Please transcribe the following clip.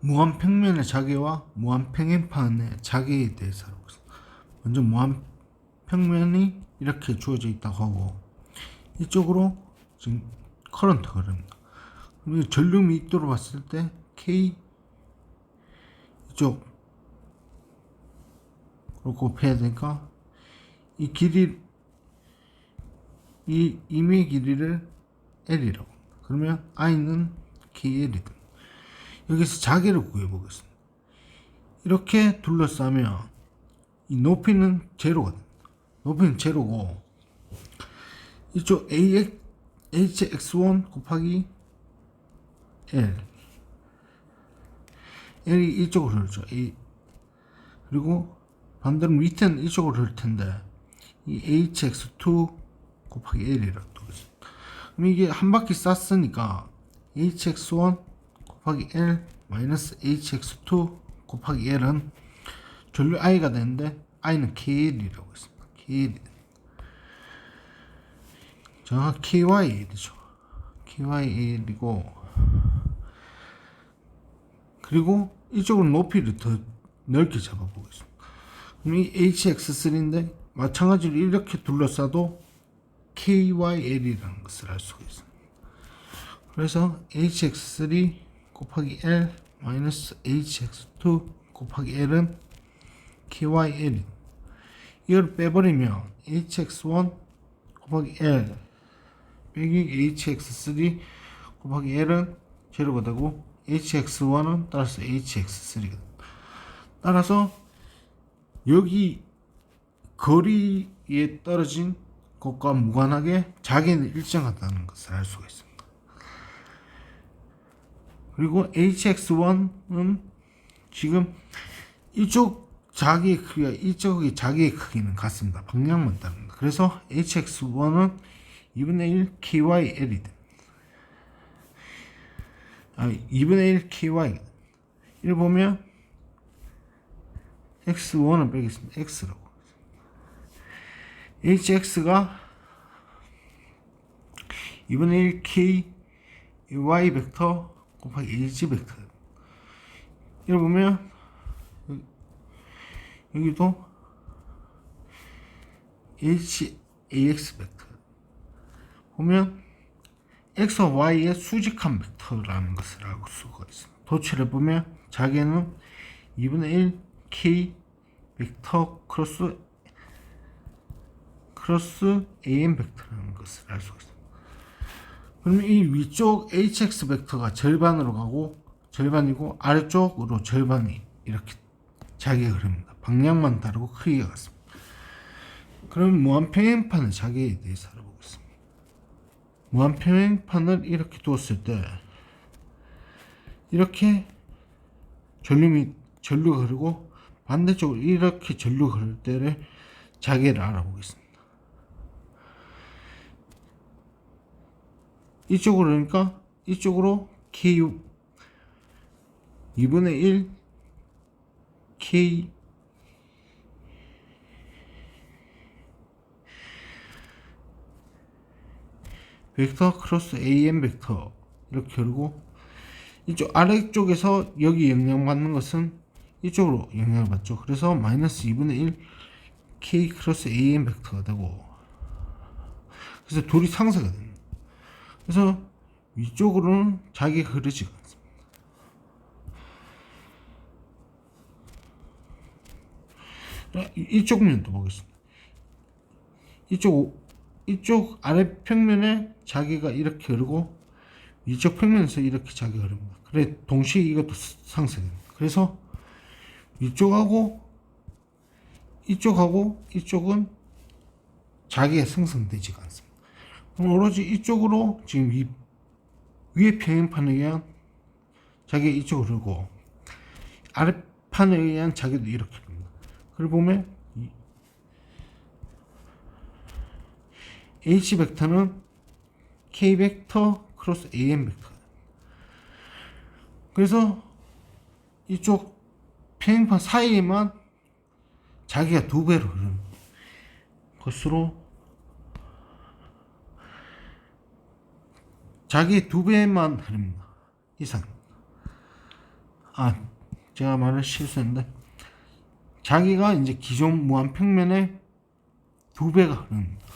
무한평면의 자개와 무한평행판의 자개에 대해서 알아보겠습니다. 먼저 무한평면이 이렇게 주어져 있다고 하고 이쪽으로 지금 커런트가 흐릅니다. 그럼 이 전류密도로 봤을 때 K 이쪽 그리고 곱해야 되니까 이 길이 이 임의 길이를 L이라고. 그러면 I는 KL이다. 여기서 자개를 구해보겠습니다. 이렇게 둘러싸면 이 높이는 제로가 됩니다. 높이는 제로고 이쪽 AX, HX1 곱하기 L L이 이쪽으로 흐르죠. A 그리고 반대로 밑에는 이쪽으로 흐를 텐데 이 HX2 곱하기 L이라고. 그럼 이게 한 바퀴 쌌으니까 HX1 곱하기 L 마이너스 HX2 곱하기 L은 전류 I가 되는데 I는 KL이라고 했습니다. KL 정확히 KYL이죠. KYL이고 그리고 이쪽으로 높이를 더 넓게 잡아보겠습니다. 그럼 이 HX3인데 마찬가지로 이렇게 둘러싸도 KYL이라는 것을 알 수가 있습니다. 그래서 HX3 곱하기 L 마이너스 HX2 곱하기 L은 KYL 이걸 빼버리면 HX1 곱하기 L 빼기 HX3 곱하기 L은 제로가 되고 HX1은 따라서 HX3가 됩니다. 따라서 여기 거리에 떨어진 것과 무관하게 자기는 일정하다는 것을 알 수가 있습니다. 그리고 HX1은 지금 이쪽 자기의 크기와 이쪽의 자기의 크기는 같습니다. 방향만 다릅니다. 그래서 HX1은 2분의 1 KYL이 됩니다. 아, 2분의 1 KY. 이를 보면 X1은 빼겠습니다. X라고. HX가 2분의 1 K Y 벡터 곱하기 AG 벡터. 이를 보면 여기, 여기도 H AX 벡터. 보면 X와 Y의 수직한 벡터라는 것을 알 수가 있습니다. 도출해 보면 자기는 2분의 1 K 벡터 크로스 크로스 AM 벡터라는 것을 알 수가 있습니다. 그러면 이 위쪽 HX 벡터가 절반으로 가고 절반이고 아래쪽으로 절반이 이렇게 자기가 흐릅니다. 방향만 다르고 크기가 같습니다. 그럼 무한평행판의 자기에 대해서 알아보겠습니다. 무한평행판을 이렇게 두었을 때 이렇게 전류이 전류가 흐르고 반대쪽으로 이렇게 전류가 흐를 때를 자기를 알아보겠습니다. 이쪽으로 그러니까 이쪽으로 K 2분의 1 K 벡터 크로스 AM 벡터 이렇게 흐르고 이쪽 아래쪽에서 여기 영향받는 것은 이쪽으로 영향을 받죠. 그래서 마이너스 2분의 1 K 크로스 AM 벡터가 되고 그래서 둘이 상쇄가 됩니다. 그래서 위쪽으로는 자기가 흐르지가 않습니다. 자, 이- 이쪽 면도 보겠습니다. 이쪽 이쪽 아래 평면에 자기가 이렇게 흐르고 위쪽 평면에서 이렇게 자기가 흐릅니다. 그래 동시에 이것도 상쇄됩니다. 그래서 위쪽하고 이쪽하고 이쪽은 자기가 생성되지가 않습니다. 그럼 오로지 이쪽으로 지금 위, 위에 평행판에 의한 자기가 이쪽으로 흐르고 아래판에 의한 자기도 이렇게 흐릅니다. 그걸 보면 이 H 벡터는 K 벡터 크로스 AM 벡터. 그래서 이쪽 평행판 사이에만 자기가 두 배로 흐르는 것으로 자기의 두 배만 흐릅니다. 이상. 아 제가 말을 실수했는데 자기가 이제 기존 무한 평면의 두 배가 흐릅니다.